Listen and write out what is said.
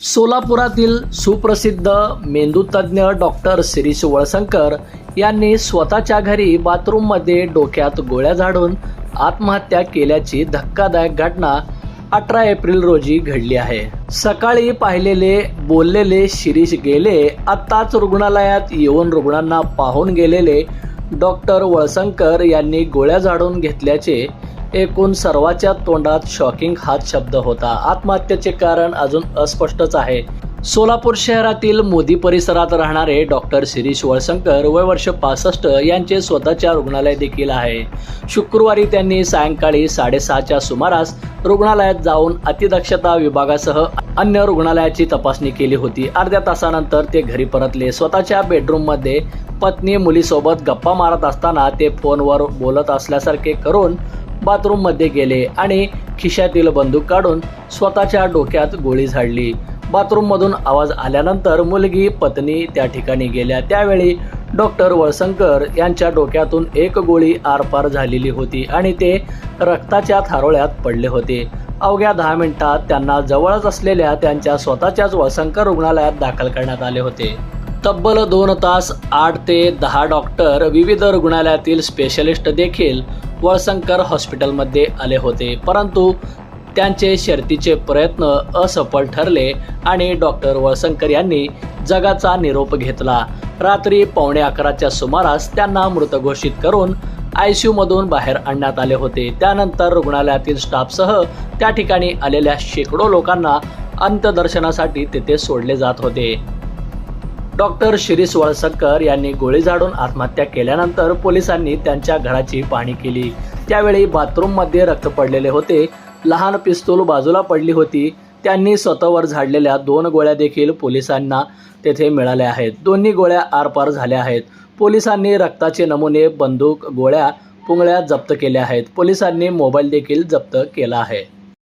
सोलापुरातील सुप्रसिद्ध मेंदूतज्ञ डॉक्टर शिरीष वळसंकर यांनी स्वतःच्या घरी बाथरूममध्ये डोक्यात गोळ्या झाडून आत्महत्या केल्याची धक्कादायक घटना अठरा एप्रिल रोजी घडली आहे. सकाळी पाहिलेले बोललेले शिरीष गेले आत्ताच रुग्णालयात येऊन रुग्णांना पाहून गेलेले डॉक्टर वळसंकर यांनी गोळ्या झाडून घेतल्याचे एकूण सर्वाच्या तोंडात शॉकिंग हाच शब्द होता. आत्महत्येचे कारण अजून अस्पष्टच आहे. सोलापूर शहरातील मोदी परिसरात राहणारे डॉक्टर शिरीष वळसंकर वय वर्ष पासष्ट यांचे स्वतःच्या रुग्णालय देखील आहे. शुक्रवारी त्यांनी सायंकाळी साडेसहाच्या सुमारास रुग्णालयात जाऊन अतिदक्षता विभागासह अन्य रुग्णालयाची तपासणी केली होती. अर्ध्या तासानंतर ते घरी परतले. स्वतःच्या बेडरूममध्ये पत्नी मुलीसोबत गप्पा मारत असताना ते फोनवर बोलत असल्यासारखे करून बाथरूममध्ये गेले आणि खिशातील बंदूक काढून स्वतःच्या डोक्यात गोळी झाडली. बाथरूममधून आवाज आल्यानंतर मुलगी पत्नी त्या ठिकाणी गेल्या. त्यावेळी डॉक्टर वळसंकर यांच्या डोक्यातून एक गोळी आरपार झालेली होती आणि ते रक्ताच्या थारोळ्यात पडले होते. अवघ्या दहा मिनिटात त्यांना जवळच असलेल्या त्यांच्या स्वतःच्याच वळसंकर रुग्णालयात दाखल करण्यात आले होते. तब्बल दोन तास आठ ते दहा डॉक्टर विविध रुग्णालयातील स्पेशलिस्ट देखील वळसंकर हॉस्पिटलमध्ये आले होते. परंतु त्यांचे शर्तीचे प्रयत्न असफल ठरले आणि डॉक्टर वळसंकर यांनी जगाचा निरोप घेतला. रात्री पावणे अकराच्या सुमारास त्यांना मृत घोषित करून आय सी यूमधून बाहेर आणण्यात आले होते. त्यानंतर रुग्णालयातील स्टाफसह त्या ठिकाणी आलेल्या शेकडो लोकांना अंत्यदर्शनासाठी तेथे सोडले जात होते. डॉक्टर शिरीष वळसकर यांनी गोळी झाडून आत्महत्या केल्यानंतर पोलिसांनी त्यांच्या घराची पाहणी केली. त्यावेळी बाथरूममध्ये रक्त पडलेले होते. लहान पिस्तूल बाजूला पडली होती. त्यांनी स्वतःवर झाडलेल्या दोन गोळ्या देखील पोलिसांना तेथे मिळाल्या आहेत. दोन्ही गोळ्या आरपार झाल्या आहेत. पोलिसांनी रक्ताचे नमुने बंदूक गोळ्या पुंगळ्या जप्त केल्या आहेत. पोलिसांनी मोबाईल देखील जप्त केला आहे.